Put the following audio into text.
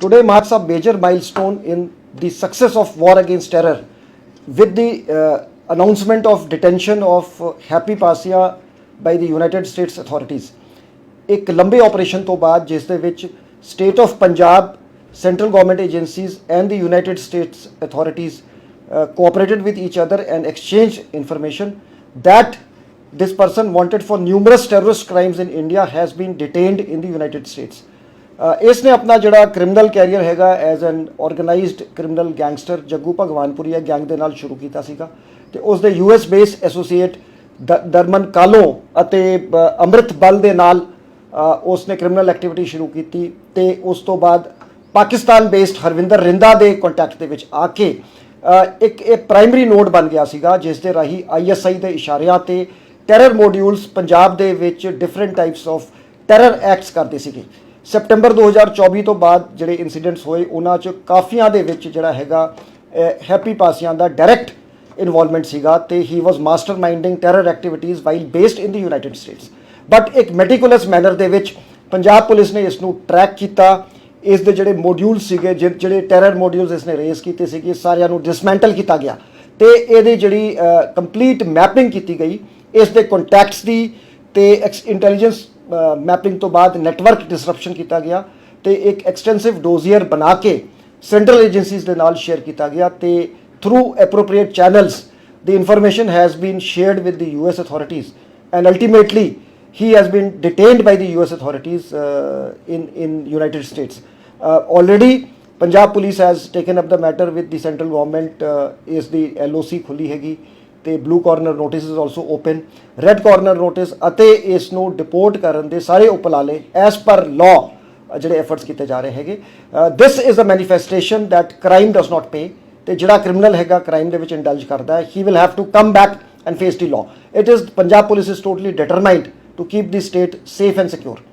Today marks a major milestone in the success of war against terror with the uh, announcement of detention of uh, Happy Pasia by the United States authorities. A ਲੰਬੇ operation, to bad, ਜਿਸ ਦੇ ਵਿੱਚ state of Punjab central government agencies and the United States authorities cooperated with each other and exchange that this person wanted for numerous terrorist crimes in India has been detained in the United States. ਇਸ ਨੇ ਆਪਣਾ ਜਿਹੜਾ criminal career ਹੈਗਾ as an organised criminal gangster Jaggu Bhagwanpuria gang ਦੇ ਨਾਲ ਸ਼ੁਰੂ ਕੀਤਾ ਸੀਗਾ ਤੇ ਉਸ ਦੇ US base associate Darman Kalo ਅਤੇ ਅਮਰਿਤ ਬਲ ਦੇ ਨਾਲ ਉਸ ਨੇ ਕ੍ਰਿਮੀਨਲ ਐਕਟੀਵਿਟੀ ਸ਼ੁਰੂ ਕੀਤੀ ਤੇ ਉਸ ਤੋਂ ਬਾਅਦ ਪਾਕਿਸਤਾਨ ਬੇਸਡ ਹਰਵਿੰਦਰ ਰਿੰਦਾ ਦੇ ਕੰਟੈਕਟ ਦੇ ਵਿੱਚ ਆ ਕੇ ਇੱਕ ਇਹ ਪ੍ਰਾਇਮਰੀ ਨੋਡ ਬਣ ਗਿਆ ਸੀਗਾ ਜਿਸ ਦੇ ਰਾਹੀਂ ਆਈਐਸਆਈ ਦੇ ਇਸ਼ਾਰਿਆਂ ਤੇ ਟੈਰਰ ਮੋਡਿਊਲਸ ਪੰਜਾਬ ਦੇ ਵਿੱਚ different types of terror acts ਕਰਦੇ ਸੀਗੇ ਸੈਪਟੈਂਬਰ 2024 ਤੋਂ ਬਾਅਦ ਜਿਹੜੇ ਇਨਸੀਡੈਂਟਸ ਹੋਏ ਉਹਨਾਂ 'ਚ ਕਾਫੀਆਂ ਦੇ ਵਿੱਚ ਜਿਹੜਾ ਹੈਗਾ ਹੈਪੀ ਪਾਸਿਆਂ ਦਾ ਡਾਇਰੈਕਟ ਇਨਵੋਲਵਮੈਂਟ ਸੀਗਾ ਤੇ he was masterminding terror activities while based in the United States but ਇੱਕ ਮੈਟੀਕੂਲਸ ਮੈਨਰ ਦੇ ਵਿੱਚ ਪੰਜਾਬ ਪੁਲਿਸ ਨੇ ਇਸ ਨੂੰ ਟਰੈਕ ਕੀਤਾ ਇਸ ਦੇ ਜਿਹੜੇ ਮੋਡਿਊਲ ਸੀਗੇ ਜਿਹੜੇ ਟੈਰਰ ਮੋਡਿਊਲਸ ਇਸ ਨੇ ਰੇਸ ਕੀਤੇ ਸੀ ਕਿ ਸਾਰਿਆਂ ਨੂੰ ਡਿਸਮੈਂਟਲ ਕੀਤਾ ਗਿਆ ਤੇ ਇਹਦੀ ਜਿਹੜੀ ਕੰਪਲੀਟ ਮੈਪਿੰਗ ਕੀਤੀ ਗਈ ਇਸ ਦੇ ਕੰਟੈਕਟਸ ਦੀ ਤੇ ਇੰਟੈਲੀਜੈਂਸ ਮੈਪਿੰਗ ਤੋਂ ਬਾਅਦ ਨੈਟਵਰਕ ਡਿਸਰਪਸ਼ਨ ਕੀਤਾ ਗਿਆ ਤੇ ਇੱਕ ਐਕਸਟੈਂਸਿਵ ਡੋਜ਼ੀਅਰ ਬਣਾ ਕੇ ਸੈਂਟਰਲ ਏਜੰਸੀਜ਼ ਦੇ ਨਾਲ ਸ਼ੇਅਰ ਕੀਤਾ ਗਿਆ ਤੇ through appropriate channels the information has been shared with the US S authorities and ultimately he has been detained by the US S authorities in in United States already Punjab police has taken up the matter with the central government ਇਸ ਦੀ LOC ਖੁੱਲੀ ਹੈਗੀ ਤੇ blue corner notice is also open red corner notice ਅਤੇ ਇਸ ਨੂੰ deport ਕਰਨ ਦੇ ਸਾਰੇ ਉਪਲਾਲੇ ਐਸ ਪਰ ਲਾ ਜਿਹੜੇ ਐਫਰਟਸ ਕੀਤੇ ਜਾ ਰਹੇ ਹੈਗੇ this is a manifestation that crime does not pay ਤੇ ਜਿਹੜਾ ਕ੍ਰਿਮੀਨਲ ਹੈਗਾ ਕ੍ਰਾਈਮ ਦੇ ਵਿੱਚ ਇੰਡਲਜ ਕਰਦਾ ਹੈ he will have to come back and face the law it is Punjab police is totally determined to keep the state safe and secure